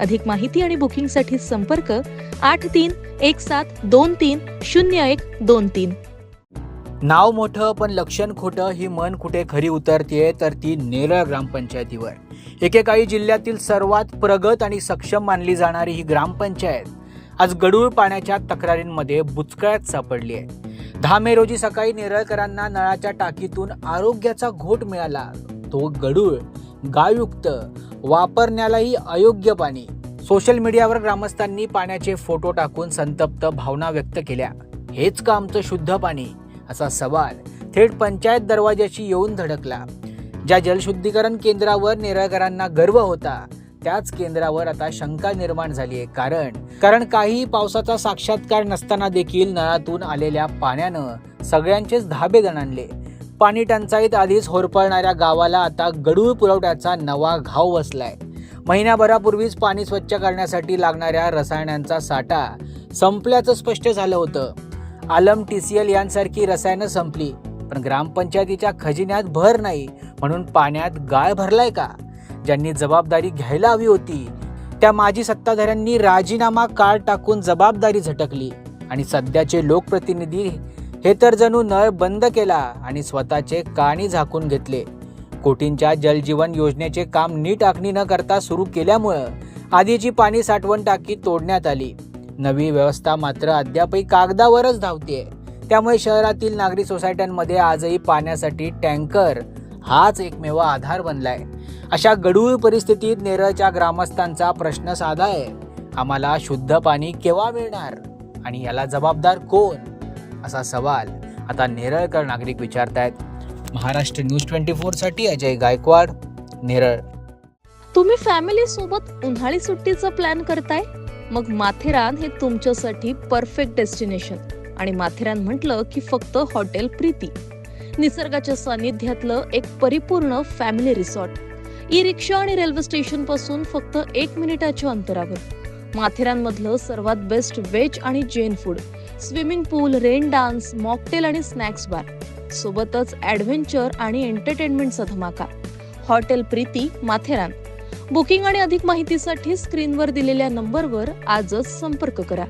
अधिक माहिती आणि बुकिंगसाठी संपर्क आठ तीन एक सात दोन तीन शून्य एक दोन तीन. नाव मोठं पण लक्षण खोटं ही मन कुठे खरी उतरतीये तर ती नेरळ ग्रामपंचायतीवर. एकेकाळी जिल्ह्यातील सर्वात प्रगत आणि सक्षम मानली जाणारी ही ग्रामपंचायत आज गडूळ पाण्याच्या तक्रारींमध्ये बुचकळ्यात सापडली आहे. दहा मे रोजी सकाळी नेरळकरांना नळाच्या टाकीतून आरोग्याचा घोट मिळाला. तो गडूळ गाळयुक्त वापरण्यालाही अयोग्य पाणी. सोशल मीडियावर ग्रामस्थांनी पाण्याचे फोटो टाकून संतप्त भावना व्यक्त केल्या. हेच का आमचं शुद्ध पाणी? असा सवाल थेट पंचायत दरवाज्याशी येऊन धडकला. ज्या जलशुद्धीकरण केंद्रावर नेरळकरांना गर्व होता त्याच केंद्रावर आता शंका निर्माण झाली आहे. कारण कारण काही पावसाचा साक्षात्कार नसताना देखील नळातून आलेल्या पाण्यानं सगळ्यांचेच धाबे दणाणले. पाणी टंचाईत आधीच होरपळणाऱ्या गावाला आता गडूळ पुरवठ्याचा नवा घाव बसलाय. महिन्याभरापूर्वीच पाणी स्वच्छ करण्यासाठी लागणाऱ्या रसायनांचा साठा संपल्याचं स्पष्ट झालं होतं. आलम टी सी एल यांसारखी रसायनं संपली पण ग्रामपंचायतीच्या खजिन्यात भर नाही म्हणून पाण्यात गाळ भरलाय का? ज्यांनी जबाबदारी घ्यायला हवी होती त्या माजी सत्ताधाऱ्यांनी राजीनामा काळ टाकून जबाबदारी झटकली आणि सध्याचे लोकप्रतिनिधी हे तर जणू नळ बंद केला आणि स्वतःचे काणी झाकून घेतले. कोटींच्या जलजीवन योजनेचे काम नीट आखणी न करता सुरू केल्यामुळं आधीची पाणी साठवण टाकी तोडण्यात आली. नवी व्यवस्था मात्र अद्यापही कागदावरच धावते त्यामुळे शहरातील नागरी सोसायट्यांमध्ये आजही पाण्यासाठी टँकर हाच एकमेव आधार बनलाय. अशा गडूळ परिस्थितीत नेरळच्या ग्रामस्थांचा प्रश्न साधा आहे आम्हाला शुद्ध पाणी केव्हा मिळणार? आणि याला जबाबदार कोण? असा सवाल आता नेरळकर नागरिक विचारतायत. महाराष्ट्र न्यूज ट्वेंटी फोरसाठी अजय गायकवाड नेरळ. तुम्ही फॅमिली सोबत उन्हाळी सुट्टीचा प्लॅन करताय? मग माथेरान हे तुमच्यासाठी परफेक्ट डेस्टिनेशन आणि माथेरान म्हटलं की फक्त हॉटेल प्रीती. निसर्गाच्या सानिध्यातलं एक परिपूर्ण फॅमिली रिसॉर्ट ई रिक्षा आणि रेल्वे स्टेशनपासून फक्त एक मिनिटाच्या अंतरावर. माथेरानमधलं सर्वात बेस्ट व्हेज आणि Jain food swimming pool rain dance mocktail आणि स्नॅक्स बार. सोबतच ॲडव्हेंचर आणि एंटरटेनमेंटचा धमाका हॉटेल प्रीती माथेरान. बुकिंग आणि अधिक माहितीसाठी स्क्रीनवर दिलेल्या नंबरवर आजच संपर्क करा.